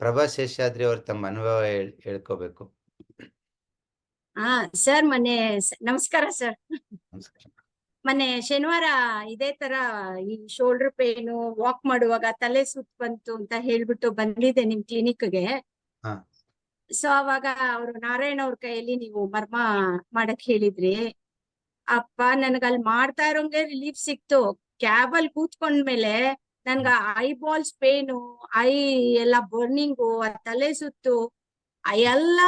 ಪ್ರಭಾ ಶೇಷಾದ್ರಿ ಅವರು ತಮ್ಮ ಅನುಭವ ಹೇಳ್ ಹೇಳ್ಕೋಬೇಕು. ಹಾ ಸರ್ ಮೊನ್ನೆ ನಮಸ್ಕಾರ ಸರ್. ನಮಸ್ಕಾರ. ಮೊನ್ನೆ ಶನಿವಾರ ಇದೇ ತರ ಈ ಶೋಲ್ಡರ್ ಪೇನು ವಾಕ್ ಮಾಡುವಾಗ ತಲೆ ಸುತ್ತ ಬಂತು ಅಂತ ಹೇಳ್ಬಿಟ್ಟು ಬಂದಿದ್ದೆ ನಿಮ್ ಕ್ಲಿನಿಕ್ಗೆ ಹಾ. ಸೊ ಅವಾಗ ಅವರು ನಾರಾಯಣ ಅವ್ರ ಕೈಯಲ್ಲಿ ನೀವು ಮರ್ಮ ಮಾಡಕ್ ಹೇಳಿದ್ರಿ. ಅಪ್ಪ ನನ್ಗ ಅಲ್ಲಿ ಮಾಡ್ತಾ ಇರೋಂಗೆ ರಿಲೀಫ್ ಸಿಕ್ತು. ಕ್ಯಾಬ್ ಅಲ್ಲಿ ಕೂತ್ಕೊಂಡ್ಮೇಲೆ ನನ್ಗ ಐ ಬಾಲ್ಸ್ ಪೇನು ಐ ಎಲ್ಲ ಬರ್ನಿಂಗು ತಲೆ ಸುತ್ತು ಎಲ್ಲ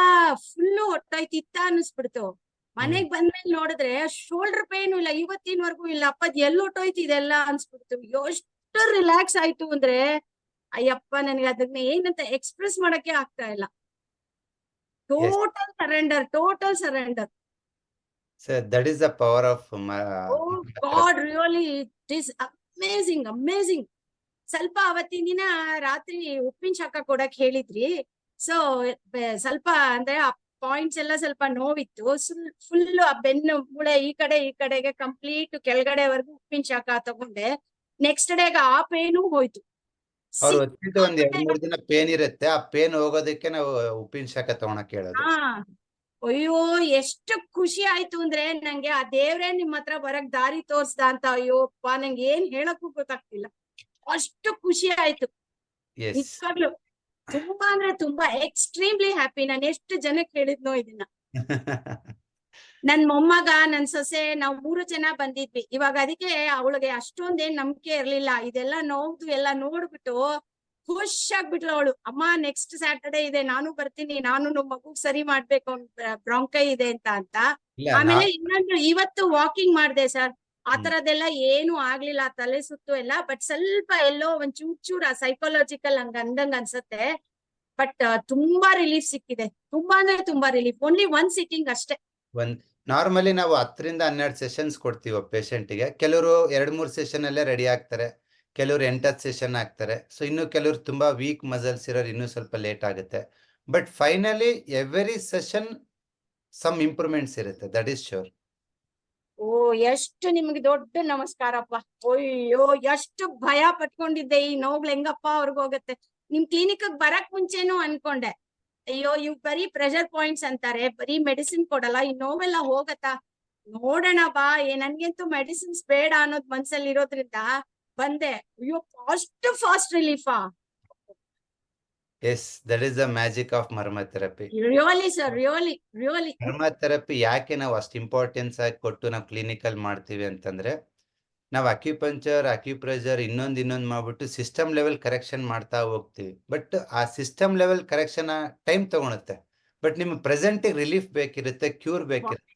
ಫುಲ್ಲು ಹೊಟ್ಟೋಯ್ತಿತ್ತ ಅನಿಸ್ಬಿಡ್ತು ಮನೆಗ್ ಬಂದ್ಮೇಲೆ ನೋಡಿದ್ರೆ ಶೋಲ್ಡರ್ ಪೇನು ಇಲ್ಲ ಇವತ್ತಿನವರೆಗೂ ಇಲ್ಲ ಅಪ್ಪ ಎಲ್ಲಿ ಹೊಟ್ಟೋಯ್ತು ಇದೆಲ್ಲ ಅನ್ಸ್ಬಿಡ್ತು ಎಷ್ಟು ರಿಲ್ಯಾಕ್ಸ್ ಆಯ್ತು ಅಂದ್ರೆ ಅಯ್ಯಪ್ಪ ನನಗೆ ಅದನ್ನ ಏನಂತ ಎಕ್ಸ್ಪ್ರೆಸ್ ಮಾಡಕ್ಕೆ ಆಗ್ತಾ ಇಲ್ಲ. Total surrender total surrender sir that is the power of oh God really it is amazing amazing ಸ್ವಲ್ಪ ಅವತ್ತಿನ ದಿನ ರಾತ್ರಿ ಉಪ್ಪಿನ ಶಾಖ ಕೊಡಕ್ ಹೇಳಿದ್ರಿ. ಸೊ ಸ್ವಲ್ಪ ಅಂದ್ರೆ ಆ ಪಾಯಿಂಟ್ಸ್ ಎಲ್ಲ ಸ್ವಲ್ಪ ನೋವಿತ್ತು. ಫುಲ್ ಆ ಬೆನ್ನು ಮೂಳೆ ಈ ಕಡೆ ಈ ಕಡೆಗೆ ಕಂಪ್ಲೀಟ್ ಕೆಳಗಡೆವರೆಗೂ ಉಪ್ಪಿನ ಶಾಖ ತಗೊಂಡೆ. ನೆಕ್ಸ್ಟ್ ಡೇಗೆ ಆ ಪೇನು ಹೋಯ್ತು. ಒಂದ್ ಎರಡ್ ಮೂರ್ ದಿನ ಪೇನ್ ಇರುತ್ತೆ. ಆ ಪೇನ್ ಹೋಗೋದಕ್ಕೆ ನಾವು ಉಪ್ಪಿನ ಶಾಖ ತಗೊಳಕ್ ಹೇಳೋದು. ಹಾ. ಅಯ್ಯೋ ಎಷ್ಟು ಖುಷಿ ಆಯ್ತು ಅಂದ್ರೆ ನಂಗೆ ಆ ದೇವ್ರೇ ನಿಮ್ ಹತ್ರ ಬರಕ್ ದಾರಿ ತೋರ್ಸ್ದ ಅಂತ. ಅಯ್ಯೋ ಅಪ್ಪ ನಂಗೆ ಏನ್ ಹೇಳಕ್ಕೂ ಗೊತ್ತಾಗ್ತಿಲ್ಲ. ಅಷ್ಟು ಖುಷಿ ಆಯ್ತು. ನಿಜವಾಗ್ಲು ತುಂಬಾ ಅಂದ್ರೆ ತುಂಬಾ ಎಕ್ಸ್ಟ್ರೀಮ್ಲಿ ಹ್ಯಾಪಿ ನಾನು ಎಷ್ಟು ಜನಕ್ಕೆ ಹೇಳಿದ್ನೋ ಇದನ್ನ. ನನ್ ಮೊಮ್ಮಗ ನನ್ ಸೊಸೆ ನಾವ್ ಮೂರು ಜನ ಬಂದಿದ್ವಿ. ಇವಾಗ ಅದಕ್ಕೆ ಅವಳಿಗೆ ಅಷ್ಟೊಂದೇನ್ ನಂಬಿಕೆ ಇರ್ಲಿಲ್ಲ. ಇದೆಲ್ಲ ನೋವ್ದು ಎಲ್ಲ ನೋಡ್ಬಿಟ್ಟು ಖುಷ್ ಆಗ್ಬಿಟ್ಲು ಅವಳು. ಅಮ್ಮ ನೆಕ್ಸ್ಟ್ ಸ್ಯಾಟರ್ಡೆ ಇದೆ. ನಾನು ಬರ್ತೀನಿ. ನಾನು ನಮ್ ಮಗು ಸರಿ ಮಾಡ್ಬೇಕು. ಬ್ರಾಂಕೈ ಇದೆ ಅಂತ ಅಂತ. ಆಮೇಲೆ ಇನ್ನೊಂದು ಇವತ್ತು ವಾಕಿಂಗ್ ಮಾಡ್ದೆ ಸರ್. ಆ ತರದೆಲ್ಲ ಏನು ಆಗ್ಲಿಲ್ಲ ತಲೆ ಸುತ್ತು ಎಲ್ಲ ಬಟ್ ಸ್ವಲ್ಪ ಎಲ್ಲೋ ಒಂದ್ ಚೂರ್ ಚೂರ್ ಆ ಸೈಕಾಲಜಿಕಲ್ ಹಂಗ ಅಂದಂಗ ಅನ್ಸುತ್ತೆ. ಬಟ್ ತುಂಬಾ ರಿಲೀಫ್ ಸಿಕ್ಕಿದೆ. ತುಂಬಾ ಅಂದ್ರೆ ತುಂಬಾ ರಿಲೀಫ್ ಓನ್ಲಿ ಒನ್ ಸಿಟ್ಟಿಂಗ್ ಅಷ್ಟೇ. ಒಂದ್ ನಾರ್ಮಲಿ ನಾವು ಹತ್ತರಿಂದ ಹನ್ನೆರಡು ಸೆಷನ್ಸ್ ಕೊಡ್ತೀವ patient ಗೆ ಕೆಲವರು ಎರಡ್ ಮೂರ್ ಸೆಷನ್ ಅಲ್ಲೇ ರೆಡಿ ಆಗ್ತಾರೆ. ಕೆಲವರು ಎಂಟತ್ತು ಸೆಷನ್ ಆಗ್ತಾರೆ. ಸೊ ಇನ್ನು ಕೆಲವರು ತುಂಬಾ ವೀಕ್ ಮಸಲ್ಸ್ ಇರೋರು ಇನ್ನೂ ಸ್ವಲ್ಪ ಲೇಟ್ ಆಗುತ್ತೆ. But finally every session some improvements ಇರುತ್ತೆ. ದಟ್ ಈಸ್ ಶೋರ್ ಓ, ಎಷ್ಟು ನಿಮ್ಗೆ ದೊಡ್ಡ ನಮಸ್ಕಾರಪ್ಪ. ಅಯ್ಯೋ, ಎಷ್ಟು ಭಯ ಪಟ್ಕೊಂಡಿದ್ದೆ. ಈ ನೋವುಗಳು ಹೆಂಗಪ್ಪ ಅವ್ರಿಗೆ ಹೋಗುತ್ತೆ. ನಿಮ್ ಕ್ಲಿನಿಕ್ ಬರಕ್ ಮುಂಚೆನೂ ಅನ್ಕೊಂಡೆ. ಅಯ್ಯೋ, ಇವ್ ಬರೀ ಪ್ರೆಷರ್ ಪಾಯಿಂಟ್ಸ್ ಅಂತಾರೆ. ಬರೀ ಮೆಡಿಸಿನ್ ಕೊಡಲ್ಲ. ಈ ನೋವೆಲ್ಲ ಹೋಗತ್ತಾ? ನೋಡೋಣ ಬಾ. ಏ, ನನ್ಗೆಂತೂ ಮೆಡಿಸಿನ್ಸ್ ಬೇಡ ಅನ್ನೋದ್ ಮನ್ಸಲ್ಲಿ ಇರೋದ್ರಿಂದ ಬಂದೆ. ಅಯ್ಯೋ fast fast ರಿಲೀಫಾ yes that is the magic of marma therapy marma sir really really marma therapy ಯಾಕೆ ನಾವು ಅಷ್ಟು ಇಂಪಾರ್ಟೆನ್ಸ್ ಆಗಿ ಕೊಟ್ಟು ನಾವು ಕ್ಲಿನಿಕಲ್ ಮಾಡ್ತೀವಿ ಅಂತಂದ್ರೆ ನಾವು ಅಕ್ಯುಪಂಚರ್ ಅಕ್ಯುಪ್ರೆಷರ್ ಇನ್ನೊಂದ್ ಇನ್ನೊಂದ್ ಮಾಡ್ಬಿಟ್ಟು ಸಿಸ್ಟಮ್ ಲೆವೆಲ್ ಕರೆಕ್ಷನ್ ಮಾಡ್ತಾ ಹೋಗ್ತೀವಿ. ಬಟ್ ಆ ಸಿಸ್ಟಮ್ ಲೆವೆಲ್ ಕರೆಕ್ಷನ್ ಟೈಮ್ ತಗೊಳುತ್ತೆ. ಬಟ್ ನಿಮ್ಗೆ ಪ್ರೆಸೆಂಟಿಗೆ ರಿಲೀಫ್ ಬೇಕಿರುತ್ತೆ ಕ್ಯೂರ್ ಬೇಕಿರುತ್ತೆ.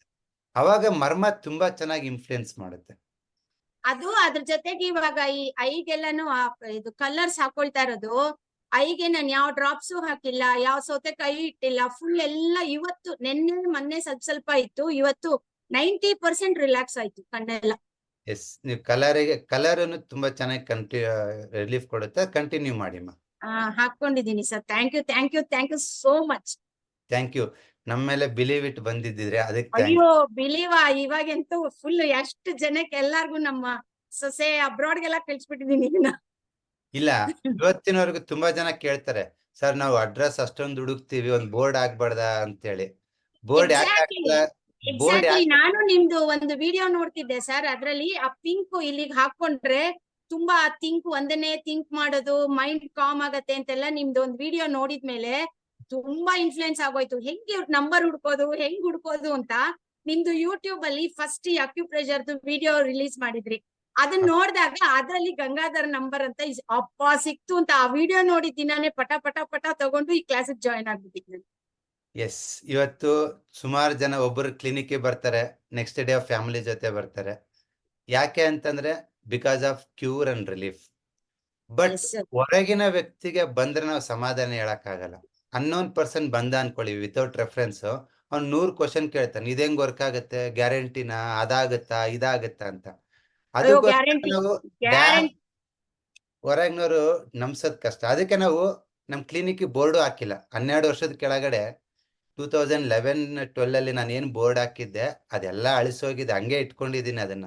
ಅವಾಗ ಮರ್ಮ ತುಂಬಾ ಚೆನ್ನಾಗಿ ಇನ್ಫ್ಲೂಯೆನ್ಸ್ ಮಾಡುತ್ತೆ. ಅದು ಅದ್ರ ಜೊತೆಗೆ ಇವಾಗ ಈ ಐಗೆಲ್ಲಾನು ಇದು ಕಲರ್ಸ್ ಹಾಕೊಳ್ತಾ ಇರೋದು. ಐಗೆ ನಾನು ಯಾವ ಡ್ರಾಪ್ಸು ಹಾಕಿಲ್ಲ ಯಾವ ಸೌತೆಕಾಯಿ ಇಟ್ಟಿಲ್ಲ ಫುಲ್ ಎಲ್ಲ ಇವತ್ತು ನೆನ್ನೆ ಮೊನ್ನೆ ಸ್ವಲ್ಪ ಸ್ವಲ್ಪ ಇತ್ತು ಇವತ್ತು ನೈಂಟಿ ಪರ್ಸೆಂಟ್ ರಿಲ್ಯಾಕ್ಸ್ ಆಯ್ತು ಕಣ್ಣೆಲ್ಲ. ಎಸ್ ನೀವು ಕಲರಿಗೆ ಕಲರನ್ನು ತುಂಬಾ ಚೆನ್ನಾಗಿ ಕಂಟಿ ರಿಲೀಫ್ ಕೊಡುತ್ತೆ ಕಂಟಿನ್ಯೂ ಮಾಡಿ ಮಾ. ಹಾಕೊಂಡಿದ್ದೀನಿ ಹಾಕೊಂಡಿದೀನಿ sir thank you thank you thank you so much thank you ನಮ್ಮ ಮೇಲೆ ಬಿಲೀವ್ ಇಟ್ ಬಂದಿದ್ದಿದ್ರೆ ಅದಕ್ಕೆ ಅಯ್ಯೋ ಬಿಲೀವಾ ಇವಾಗಂತೂ ಫುಲ್ ಎಷ್ಟು ಜನಕ್ಕೆ ಎಲ್ಲಾರ್ಗು ನಮ್ಮ ಸೊಸೆ ಅಬ್ರಾಡ್ಗೆಲ್ಲ ಕಳ್ಸಿಬಿಟ್ಟಿದ್ದೀನಿ ಇಲ್ಲ ಇವತ್ತಿನವರೆಗೂ ತುಂಬಾ ಜನ ಕೇಳ್ತಾರೆ ಸರ್ ನಾವು ಅಡ್ರೆಸ್ ಅಷ್ಟೊಂದು ಹುಡುಕ್ತಿವಿ ಒಂದ್ ಬೋರ್ಡ್ ಆಗ್ಬಾರ್ದ ಅಂತ ಹೇಳಿ ಯಾಕೆ ಬೋರ್ಡ್ ಯಾಕೆ ನಾನು ನಿಮ್ದು ಒಂದು ವಿಡಿಯೋ ನೋಡ್ತಿದ್ದೆ ಸರ್. ಅದ್ರಲ್ಲಿ ಆ ಪಿಂಕ್ ಇಲ್ಲಿಗೆ ಹಾಕೊಂಡ್ರೆ ತುಂಬಾ ಥಿಂಕ್ ಒಂದನೇ ಥಿಂಕ್ ಮಾಡೋದು ಮೈಂಡ್ ಕಾಮ್ ಆಗತ್ತೆ ಅಂತೆಲ್ಲ ನಿಮ್ದು ಒಂದು ವಿಡಿಯೋ ನೋಡಿದ್ಮೇಲೆ ತುಂಬಾ ಇನ್ಫ್ಲುಯೆನ್ಸ್ ಆಗೋಯ್ತು. ಹೆಂಗ್ ಇವ್ರ ನಂಬರ್ ಹುಡ್ಕೋದು ಹೆಂಗ್ ಹುಡ್ಕೋದು ಅಂತ ನಿಮ್ದು ಯೂಟ್ಯೂಬ್ ಅಲ್ಲಿ ಫಸ್ಟ್ ಅಕ್ಯುಪ್ರೆಷರ್ದು ವಿಡಿಯೋ ರಿಲೀಸ್ ಮಾಡಿದ್ರಿ. ಅದನ್ನ ನೋಡಿದಾಗ ಅದ್ರಲ್ಲಿ ಗಂಗಾಧರ್ ನಂಬರ್ ಅಂತ ಅಪ್ಪ ಸಿಕ್ತು ಅಂತ ಆ ವಿಡಿಯೋ ನೋಡಿ ದಿನಾನೇ ಪಟ ಪಟ ಪಟ ತಗೊಂಡು ಈ ಕ್ಲಾಸಿಗೆ ಜಾಯಿನ್ ಆಗಿಬಿಟ್ಟಿದೆ ಎಸ್ ಇವತ್ತು ಸುಮಾರು ಜನ ಒಬ್ಬರು ಕ್ಲಿನಿಕ್ಗೆ ಬರ್ತಾರೆ ನೆಕ್ಸ್ಟ್ ಡೇ ಫ್ಯಾಮಿಲಿ ಜೊತೆ ಬರ್ತಾರೆ. ಯಾಕೆ ಅಂತಂದ್ರೆ because of cure and relief but ಹೊರಗಿನ ವ್ಯಕ್ತಿಗೆ ಬಂದ್ರೆ ನಾವು ಸಮಾಧಾನ ಹೇಳಕ್ಕಾಗಲ್ಲ. ಅನ್ನೋನ್ ಪರ್ಸನ್ ಬಂದ ಅನ್ಕೊಳ್ಳಿ ವಿತೌಟ್ ರೆಫರೆನ್ಸ್ ಅವ್ನು ನೂರ್ ಕ್ವಶನ್ ಕೇಳ್ತಾನೆ ಇದೇಂಗ್ ವರ್ಕ್ ಆಗುತ್ತೆ? ಗ್ಯಾರಂಟಿನಾ ಅದಾಗತ್ತಾ? ಇದಾಗತ್ತಾ? ಅಂತ. ಅದಕ್ಕೋಸ್ಕರ ನಾವು ಹೊರಗಿನವರು ನಂಬ್ಸೋದ್ ಕಷ್ಟ. ಅದಕ್ಕೆ ನಾವು ನಮ್ ಕ್ಲಿನಿಕ್ ಬೋರ್ಡ್ ಹಾಕಿಲ್ಲ. ಹನ್ನೆರಡು ವರ್ಷದ ಕೆಳಗಡೆ ಟೂ ತೌಸಂಡ್ ಲೆವೆನ್ ಟ್ವೆಲ್ ಅಲ್ಲಿ ನಾನು ಏನ್ ಬೋರ್ಡ್ ಹಾಕಿದ್ದೆ ಅದೆಲ್ಲ ಅಳಿಸೋಗಿದೆ. ಹಂಗೆ ಇಟ್ಕೊಂಡಿದ್ದೀನಿ ಅದನ್ನ.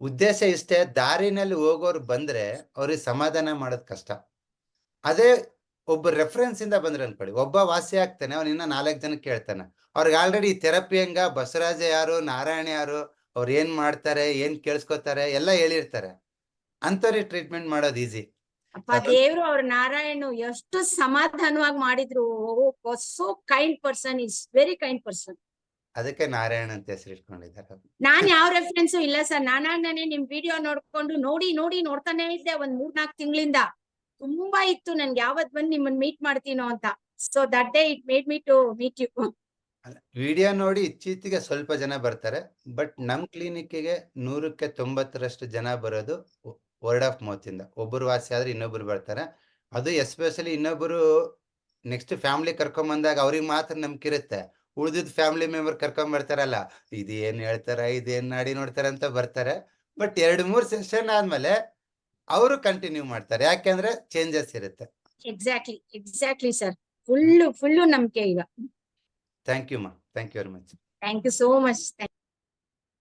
ಉದ್ದೇಶ ಇಷ್ಟೇ ದಾರಿನಲ್ಲಿ ಹೋಗೋರು ಬಂದ್ರೆ ಅವ್ರಿಗೆ ಸಮಾಧಾನ ಮಾಡೋದ್ ಕಷ್ಟ. ಅದೇ ಒಬ್ಬ ರೆಫರೆನ್ಸ್ ಇಂದ ಬಂದ್ರೆ ಅನ್ಕೊಳ್ಳಿ. ಒಬ್ಬ ವಾಸಿ ಆಗ್ತಾನೆ ಅವ್ನ ಇನ್ನ ನಾಲ್ಕು ಜನ ಕೇಳ್ತಾನೆ. ಅವ್ರಿಗೆ ಆಲ್ರೆಡಿ ಥೆರಪಿ ಹೆಂಗ? ಬಸವರಾಜ ಯಾರು? ನಾರಾಯಣ ಯಾರು? ಅವ್ರು ಏನ್ ಮಾಡ್ತಾರೆ ಏನ್ ಕೇಳಿಸ್ಕೊತಾರೆ ಎಲ್ಲ ಹೇಳಿರ್ತಾರೆ. ಅಂತವ್ರಿ ಟ್ರೀಟ್ಮೆಂಟ್ ಮಾಡೋದು ಈಸಿ ಅಪ್ಪ ದೇವ್ರು ಅವ್ರ ನಾರಾಯಣ ಎಷ್ಟು ಸಮಾಧಾನವಾಗಿ ಮಾಡಿದ್ರು. So kind person is very kind person ಅದಕ್ಕೆ ನಾರಾಯಣ ಅಂತ ಹೆಸರು ಇಟ್ಕೊಂಡಿದ್ದಾರೆ ನಾನ್ ಯಾವ ರೆಫರೆನ್ಸ್ ಇಲ್ಲ ಸರ್. ನಾನೇ ನಿಮ್ ವಿಡಿಯೋ ನೋಡ್ಕೊಂಡು ನೋಡಿ ನೋಡಿ ನೋಡ್ತಾನೆ ಇದ್ದೆ ಒಂದ್ ಮೂರ್ನಾಲ್ಕು ತಿಂಗಳಿಂದ. ತುಂಬಾ ಇತ್ತು ನನ್ಗೆ. ಯಾವತ್ ಬಂದ್ ನಿಮ್ಮನ್ ಮೀಟ್ ಮಾಡ್ತೀನೋ ಅಂತ. So that day it made me to meet you video ನೋಡಿ ಇತ್ತೀಚೆಗೆ ಸ್ವಲ್ಪ ಜನ ಬರ್ತಾರೆ, ಬಟ್ ನಮ್ ಕ್ಲಿನಿಕ್ಕಿಗೆ ನೂರಕ್ಕೆ ತೊಂಬತ್ತರಷ್ಟು ಜನ ಬರೋದು ವರ್ಡ್ ಆಫ್ ಮೌತ್ ಇಂದ. ಒಬ್ಬರು ವಾಸಿ ಆದ್ರೆ ಇನ್ನೊಬ್ರು ಬರ್ತಾರೆ. ಅದು ಎಸ್ಪೆಷಲಿ ಇನ್ನೊಬ್ರು ನೆಕ್ಸ್ಟ್ ಫ್ಯಾಮಿಲಿ ಕರ್ಕೊಂಡ್ ಬಂದಾಗ ಅವ್ರಿಗೆ ಮಾತ್ರ ನಂಬಿಕೆ ಇರುತ್ತೆ. ಉಳಿದಿದ್ ಫ್ಯಾಮಿಲಿ ಮೆಂಬರ್ ಕರ್ಕೊಂಡ್ ಬರ್ತಾರಲ್ಲ ಇದೇನ್ ಹೇಳ್ತಾರ, ಇದೇನ್ ನಾಡಿ ನೋಡ್ತಾರ ಅಂತ ಬರ್ತಾರೆ. ಬಟ್ ಎರಡ್, ಮೂರ್ ಸೆಷನ್ ಆದ್ಮೇಲೆ ಅವರು ಕಂಟಿನ್ಯೂ ಮಾಡ್ತಾರೆ. ಯಾಕೆಂದ್ರೆ ಚೇಂಜಸ್ ಇರುತ್ತೆ. Exactly exactly sir full full ನಂಬಿಕೆ ಈಗ. Thank you, ma'am. Thank you very much. Thank you so much. Thank